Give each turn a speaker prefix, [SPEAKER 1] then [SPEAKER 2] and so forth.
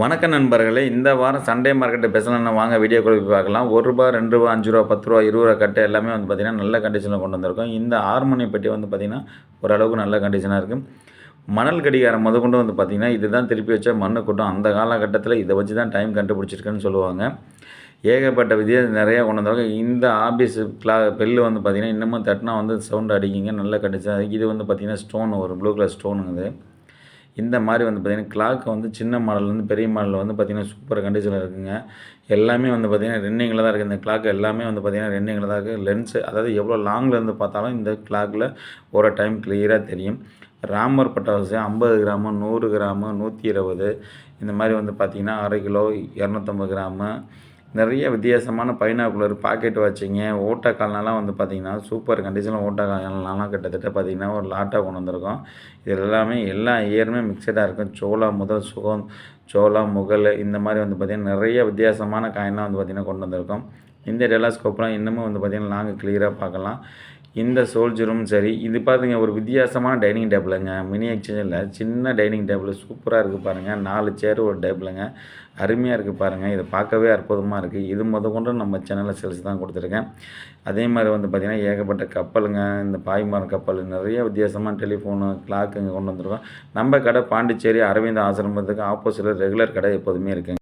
[SPEAKER 1] வணக்க நண்பர்களே இந்த வாரம் சண்டே மார்க்கெட்டை பேசலாம் வாங்க வீடியோ போய் பார்க்கலாம். ஒரு ரூபா ரெண்டு ரூபா அஞ்சு ரூபா பத்து ரூபா இருபது ரூபா கட்டு எல்லாமே வந்து பார்த்திங்கன்னா நல்ல கண்டிஷனில் கொண்டு வந்திருக்கோம். இந்த ஆறுமணி பெட்டி வந்து பார்த்திங்கன்னா ஓரளவுக்கு நல்ல கண்டிஷனாக இருக்குது மணல் கடிகாரம் முத கொண்டு வந்து பார்த்திங்கன்னா இதுதான் திருப்பி வச்ச மண்ணு கூட்டம். அந்த காலகட்டத்தில் இதை வச்சு தான் டைம் கண்டுபிடிச்சிருக்குன்னு சொல்லுவாங்க. ஏகப்பட்ட விதியை நிறையா கொண்டு வந்திருக்கோம். இந்த ஆபீஸ் கிளா பெல்லு வந்து பார்த்திங்கன்னா இன்னமும் தட்டினா வந்து சவுண்ட் அடிக்கிங்க. நல்ல கண்டிஷன் இது வந்து பார்த்திங்கன்னா ஸ்டோன் ஒரு ப்ளூ கலர் ஸ்டோனுங்குது இந்த மாதிரி வந்து பார்த்திங்கன்னா கிளாக் வந்து சின்ன மாடல்லேருந்து பெரிய மாடல் வந்து பார்த்திங்கன்னா சூப்பர் கண்டிஷனில் இருக்குங்க. எல்லாமே வந்து பார்த்திங்கன்னா ரெண்டிங்கில் தான் இருக்குது இந்த கிளாக் எல்லாமே வந்து பார்த்திங்கன்னா ரெண்டிங்கில் தான் இருக்குது லென்ஸு அதாவது எவ்வளோ லாங்கில் இருந்து பார்த்தாலும் இந்த கிளாக்கில் ஒரு டைம் கிளியராக தெரியும். ராமர் பட்டாசு ஐம்பது கிராமு நூறு கிராமு நூற்றி இருபது. இந்த மாதிரி வந்து பார்த்திங்கன்னா அரை கிலோ இரநூத்தம்பது கிராமு நிறைய வித்தியாசமான பைனாக்குலர் பாக்கெட் வச்சிங்க. ஓட்டக்கால்னாலாம் வந்து பார்த்திங்கன்னா சூப்பர் கண்டிஷனில் ஓட்டக்கால்னாலாம் கிட்டத்தட்ட பார்த்திங்கன்னா ஒரு லாட்டாக கொண்டு வந்திருக்கோம். இது எல்லாமே எல்லா இயருமே மிக்சடாக இருக்கும். சோளா முதல் சுகம் சோளா முகல் இந்த மாதிரி வந்து பார்த்திங்கன்னா நிறைய வித்தியாசமான காயின்லாம் வந்து பார்த்திங்கன்னா கொண்டு வந்திருக்கோம். இந்த டெலாஸ்கோப்லாம் இன்னமும் வந்து பார்த்திங்கன்னா நாங்கள் கிளியராக பார்க்கலாம். இந்த சோல்ஜரும் சரி இது பார்த்துங்க ஒரு வித்தியாசமான டைனிங் டேபிளுங்க மினி எக்ஸ்சேஞ்சில் சின்ன டைனிங் டேபிள் சூப்பராக இருக்குது பாருங்கள் நாலு சேர் ஒரு டேபிளுங்க அருமையாக இருக்குது பாருங்கள் இதை பார்க்கவே அற்புதமாக இருக்குது இது முத கொண்டு நம்ம சேனலில் சேல்ஸ் தான் கொடுத்துருக்கேன். அதே மாதிரி வந்து பார்த்திங்கன்னா ஏகப்பட்ட கப்பலுங்க. இந்த பாய்மரம் கப்பல் நிறைய வித்தியாசமான டெலிஃபோனு கிளாக்குங்க கொண்டு வந்துருக்கோம். நம்ம கடை பாண்டிச்சேரி அரவிந்த் ஆசிரமத்துக்கு ஆப்போசிட்டில் ரெகுலர் கடை எப்போதுமே இருக்குங்க.